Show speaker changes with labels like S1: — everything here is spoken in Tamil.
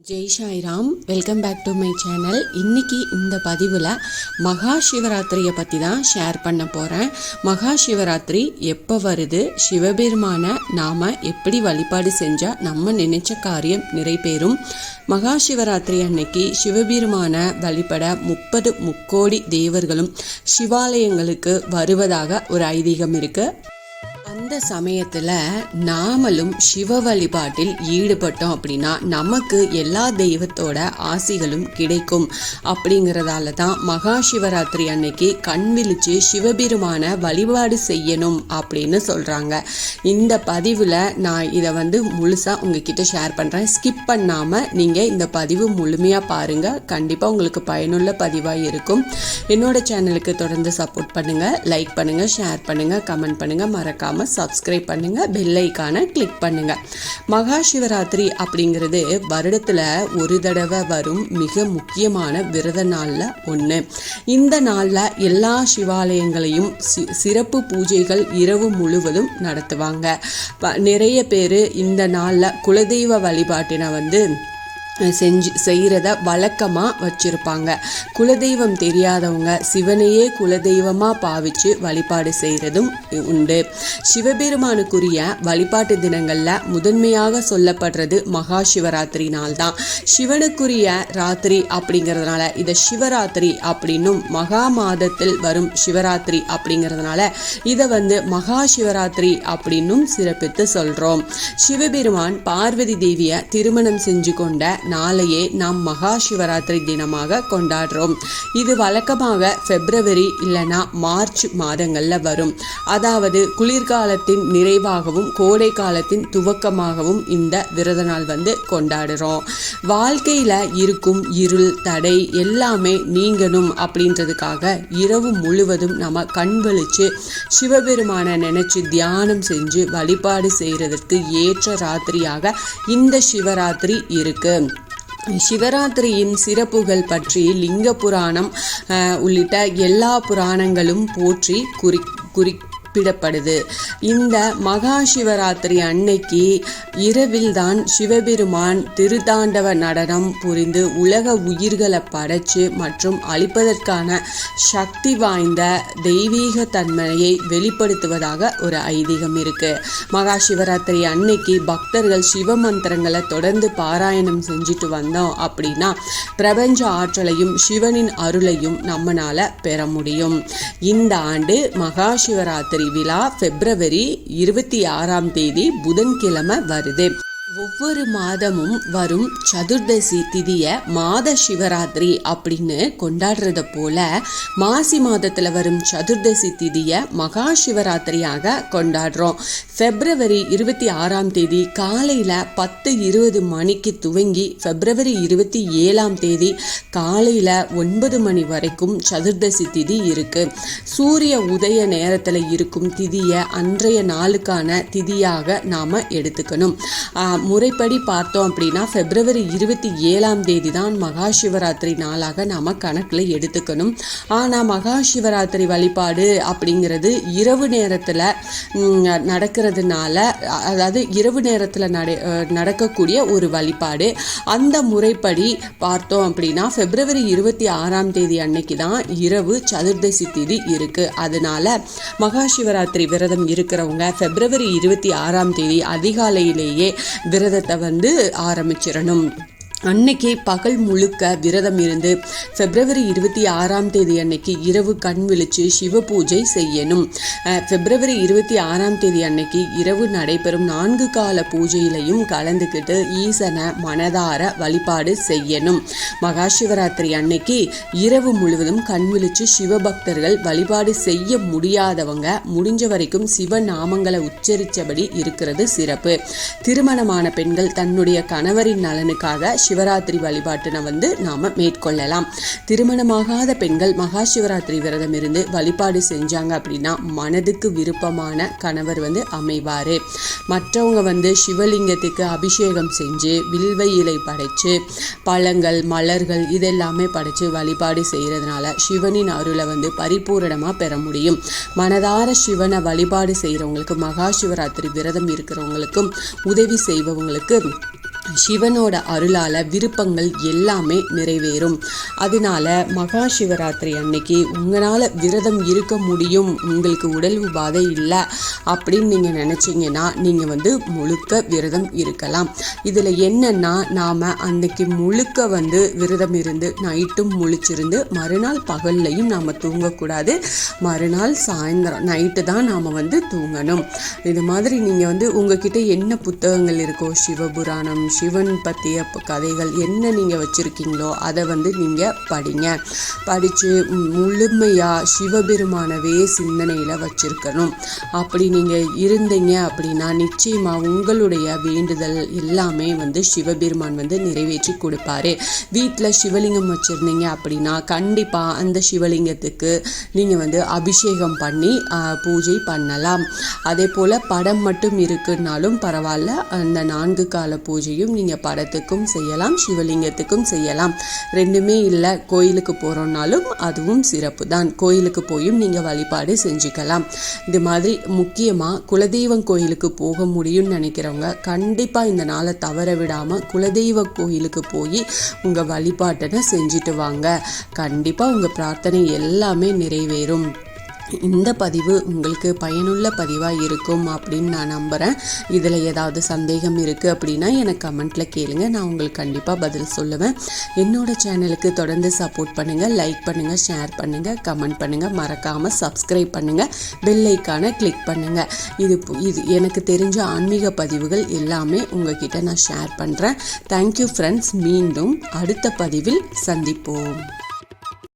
S1: Jai Sairam welcome back to my channel இன்னைக்கு இந்த பதிவில் மகா சிவராத்திரியை பற்றி தான் ஷேர் பண்ண போகிறேன் மகா சிவராத்திரி எப்போ வருது? சிவபெருமான நாம் எப்படி வழிபாடு செஞ்சால் நம்ம நினைச்ச காரியம் நிறைவேறும்? மகா சிவராத்திரி அன்னைக்கு சிவபெருமான வழிபட முப்பது முக்கோடி தேவர்களும் சிவாலயங்களுக்கு வருவதாக ஒரு ஐதீகம் இருக்குது அந்த சமயத்தில் நாமளும் சிவ வழிபாட்டில் ஈடுபட்டோம் அப்படின்னா நமக்கு எல்லா தெய்வத்தோட ஆசிகளும் கிடைக்கும். அப்படிங்கிறதால தான் மகா சிவராத்திரி அன்னைக்கு கண் விழிச்சு சிவபெருமான வழிபாடு செய்யணும் அப்படின்னு சொல்கிறாங்க இந்த பதிவில் நான் இதை வந்து முழுசாக உங்ககிட்ட ஷேர் பண்ணுறேன் ஸ்கிப் பண்ணாமல் நீங்கள் இந்த பதிவு முழுமையாக பாருங்கள் கண்டிப்பாக உங்களுக்கு பயனுள்ள பதிவாக இருக்கும். என்னோட சேனலுக்கு தொடர்ந்து சப்போர்ட் பண்ணுங்கள் லைக் பண்ணுங்கள் ஷேர் பண்ணுங்கள் கமெண்ட் பண்ணுங்கள் மறக்காமல் சப்ஸ்கிரைப் பண்ணுங்கள் பெல் ஐக்கானை கிளிக் பண்ணுங்கள் மகா சிவராத்திரி அப்படிங்கிறது வருடத்தில் ஒரு தடவை வரும் மிக முக்கியமான விரத நாளில் ஒன்று இந்த நாளில் எல்லா சிவாலயங்களையும் சி சிறப்பு பூஜைகள் இரவு முழுவதும் நடத்துவாங்க. ப- நிறைய பேர் இந்த நாளில் குலதெய்வ வழிபாட்டினை வந்து செஞ்சு செய்கிறத வழக்கமாக வச்சுருப்பாங்க. குலதெய்வம் தெரியாதவங்க சிவனையே குலதெய்வமாக பாவிச்சு வழிபாடு செய்கிறதும் உண்டு. சிவபெருமானுக்குரிய வழிபாட்டு தினங்களில் முதன்மையாக சொல்லப்படுறது மகா சிவராத்திரி நாள் தான் சிவனுக்குரிய ராத்திரி அப்படிங்கிறதுனால இதை சிவராத்திரி அப்படின்னும் மகா மாதத்தில் வரும் சிவராத்திரி அப்படிங்கிறதுனால இதை வந்து மகா சிவராத்திரி அப்படின்னும் சிறப்பித்து சொல்கிறோம் சிவபெருமான் பார்வதி தேவியை திருமணம் செஞ்சு கொண்ட நாளையே நாம் மகா சிவராத்திரி தினமாக கொண்டாடுறோம். இது வழக்கமாக பிப்ரவரி இல்லைனா மார்ச் மாதங்களில் வரும். அதாவது குளிர்காலத்தின் நிறைவாகவும் கோடை காலத்தின் துவக்கமாகவும் இந்த விரத நாள் வந்து கொண்டாடுறோம். வாழ்க்கையில் இருக்கும் இருள் தடை எல்லாமே நீங்கணும் அப்படின்றதுக்காக இரவு முழுவதும் நம்ம கண் விழிச்சு சிவபெருமான நினைச்சு தியானம் செஞ்சு வழிபாடு செய்கிறதுக்கு ஏற்ற ராத்திரியாக இந்த சிவராத்திரி இருக்குது சிவராத்திரியின் சிறப்புகள் பற்றி லிங்க புராணம் உள்ளிட்ட எல்லா புராணங்களும் போற்றி குறி குறிப்பிடப்படுது இந்த மகா சிவராத்திரி அன்னைக்கு இரவில்தான் சிவபெருமான் திருத்தாண்டவ நடனம் புரிந்து உலக உயிர்களை படைச்சு மற்றும் அழிப்பதற்கான சக்தி வாய்ந்த தெய்வீக தன்மையை வெளிப்படுத்துவதாக ஒரு ஐதீகம் இருக்கு. மகா சிவராத்திரி அன்னைக்கு பக்தர்கள் சிவ மந்திரங்களை தொடர்ந்து பாராயணம் செஞ்சுட்டு வந்தோம் அப்படின்னா பிரபஞ்ச ஆற்றலையும் சிவனின் அருளையும் நம்மளால பெற முடியும். இந்த ஆண்டு மகா சிவராத்திரி விழா பிப்ரவரி இருபத்தி ஆறாம் தேதி புதன்கிழமை வருது. ஒவ்வொரு மாதமும் வரும் சதுர்தசி திதிய மாத சிவராத்திரி அப்படின்னு கொண்டாடுறத போல மாசி மாதத்துல வரும் சதுர்தசி திதிய மகா சிவராத்திரியாக கொண்டாடுறோம். பிப்ரவரி இருபத்தி ஆறாம் தேதி காலையில பத்து இருபது மணிக்கு துவங்கி பிப்ரவரி இருபத்தி ஏழாம் தேதி காலையில ஒன்பது மணி வரைக்கும் சதுர்தசி திதி இருக்கு. சூரிய உதய நேரத்துல இருக்கும் திதிய அன்றைய நாளுக்கான திதியாக நாம எடுத்துக்கணும். முறைப்படி பார்த்தோம் அப்படின்னா பிப்ரவரி இருபத்தி ஏழாம் தேதி தான் மகா சிவராத்திரி நாளாக நாம் கணக்கில் எடுத்துக்கணும். ஆனால் மகா சிவராத்திரி வழிபாடு அப்படிங்கிறது இரவு நேரத்தில் நடக்கிறதுனால அதாவது இரவு நேரத்தில் நட நடக்கக்கூடிய ஒரு வழிபாடு. அந்த முறைப்படி பார்த்தோம் அப்படின்னா பிப்ரவரி இருபத்தி ஆறாம் தேதி அன்னைக்கு தான் இரவு சதுர்தசி திதி இருக்குது அதனால மகா சிவராத்திரி விரதம் இருக்கிறவங்க பிப்ரவரி இருபத்தி ஆறாம் தேதி அதிகாலையிலேயே விரதத்தை வந்து ஆரம்பிச்சிடணும். அன்னைக்கு பகல் முழுக்க விரதம் இருந்து பிப்ரவரி இருபத்தி ஆறாம் தேதி அன்னைக்கு இரவு கண் விழிச்சு சிவ பூஜை செய்யணும். பிப்ரவரி இருபத்தி ஆறாம் தேதி அன்னைக்கு இரவு நடைபெறும் நான்கு கால பூஜையிலையும் கலந்துக்கிட்டு ஈசனை மனதார வழிபாடு செய்யணும். மகா சிவராத்திரி அன்னைக்கு இரவு முழுவதும் கண் விழிச்சு சிவபக்தர்கள் வழிபாடு செய்ய முடியாதவங்க முடிஞ்ச வரைக்கும் சிவ நாமங்களை உச்சரித்தபடி இருக்கிறது சிறப்பு. திருமணமான பெண்கள் தன்னுடைய கணவரின் நலனுக்காக சிவராத்திரி வழிபாட்டினை வந்து நாம மேற்கொள்ளலாம். திருமணமாகாத பெண்கள் மகா சிவராத்திரி விரதம் இருந்து வழிபாடு செஞ்சாங்க அப்படின்னா மனதுக்கு விருப்பமான கணவர் வந்து அமைவாரு. மற்றவங்க வந்து சிவலிங்கத்துக்கு அபிஷேகம் செஞ்சு வில்வ இலை படைச்சு பழங்கள் மலர்கள் இதெல்லாமே படைச்சு வழிபாடு செய்யறதுனால சிவனின் அருளை வந்து பரிபூரணமா பெற முடியும். மனதார சிவனை வழிபாடு செய்கிறவங்களுக்கு மகா சிவராத்திரி விரதம் இருக்கிறவங்களுக்கும் உதவி செய்பவங்களுக்கு சிவனோட அருளால் விருப்பங்கள் எல்லாமே நிறைவேறும். அதனால மகா சிவராத்திரி அன்னைக்கு உங்களால் விரதம் இருக்க முடியும். உங்களுக்கு உடல் உபாதை இல்லை அப்படின்னு நீங்கள் நினச்சிங்கன்னா நீங்கள் வந்து முழுக்க விரதம் இருக்கலாம். இதில் என்னென்னா நாம் அன்னைக்கு முழுக்க வந்து விரதம் இருந்து நைட்டும் முழிச்சிருந்து மறுநாள் பகல்லையும் நாம் தூங்கக்கூடாது. மறுநாள் சாயந்தரம் நைட்டு தான் நாம் வந்து தூங்கணும். இது மாதிரி நீங்கள் வந்து உங்ககிட்ட என்ன புத்தகங்கள் இருக்கோ சிவபுராணம் சிவன் பற்றிய கதைகள் என்ன நீங்கள் வச்சுருக்கீங்களோ அதை வந்து நீங்கள் படிங்க. படித்து முழுமையாக சிவபெருமானவே சிந்தனையில் வச்சுருக்கணும். அப்படி நீங்கள் இருந்தீங்க அப்படின்னா நிச்சயமாக உங்களுடைய வேண்டுதல் எல்லாமே வந்து சிவபெருமான் வந்து நிறைவேற்றி கொடுப்பாரு. வீட்டில் சிவலிங்கம் வச்சுருந்தீங்க அப்படின்னா கண்டிப்பாக அந்த சிவலிங்கத்துக்கு நீங்கள் வந்து அபிஷேகம் பண்ணி பூஜை பண்ணலாம். அதே போல் படம் மட்டும் இருக்குன்னாலும் பரவாயில்ல. அந்த நான்கு கால பூஜையும் நீங்கள் படத்துக்கும் செய்யலாம் சிவலிங்கத்துக்கும் செய்யலாம். ரெண்டுமே இல்லை கோயிலுக்கு போகிறோன்னாலும் அதுவும் சிறப்பு தான் கோயிலுக்கு போயும் நீங்கள் வழிபாடு செஞ்சுக்கலாம். இது மாதிரி முக்கியமாக குலதெய்வம் கோயிலுக்கு போக முடியும்னு நினைக்கிறவங்க கண்டிப்பாக இந்த நாளை தவற விடாமல் குலதெய்வ கோயிலுக்கு போய் உங்கள் வழிபாட்டனை செஞ்சுட்டு வாங்க. கண்டிப்பாக உங்கள் பிரார்த்தனை எல்லாமே நிறைவேறும். இந்த பதிவு உங்களுக்கு பயனுள்ள பதிவாக இருக்கும் அப்படின்னு நான் நம்புகிறேன் இதில் ஏதாவது சந்தேகம் இருக்குது அப்படின்னா எனக்கு கமெண்ட்டில் கேளுங்க. நான் உங்களுக்கு கண்டிப்பாக பதில் சொல்லுவேன். என்னோட சேனலுக்கு தொடர்ந்து சப்போர்ட் பண்ணுங்கள் லைக் பண்ணுங்கள் ஷேர் பண்ணுங்கள் கமெண்ட் பண்ணுங்கள் மறக்காமல் சப்ஸ்கிரைப் பண்ணுங்கள் பெல் ஐக்கானை கிளிக் பண்ணுங்கள் இது இது எனக்கு தெரிஞ்ச ஆன்மீக பதிவுகள் எல்லாமே உங்ககிட்ட நான் ஷேர் பண்ணுறேன் தேங்க்யூ ஃப்ரெண்ட்ஸ் மீண்டும் அடுத்த பதிவில் சந்திப்போம்.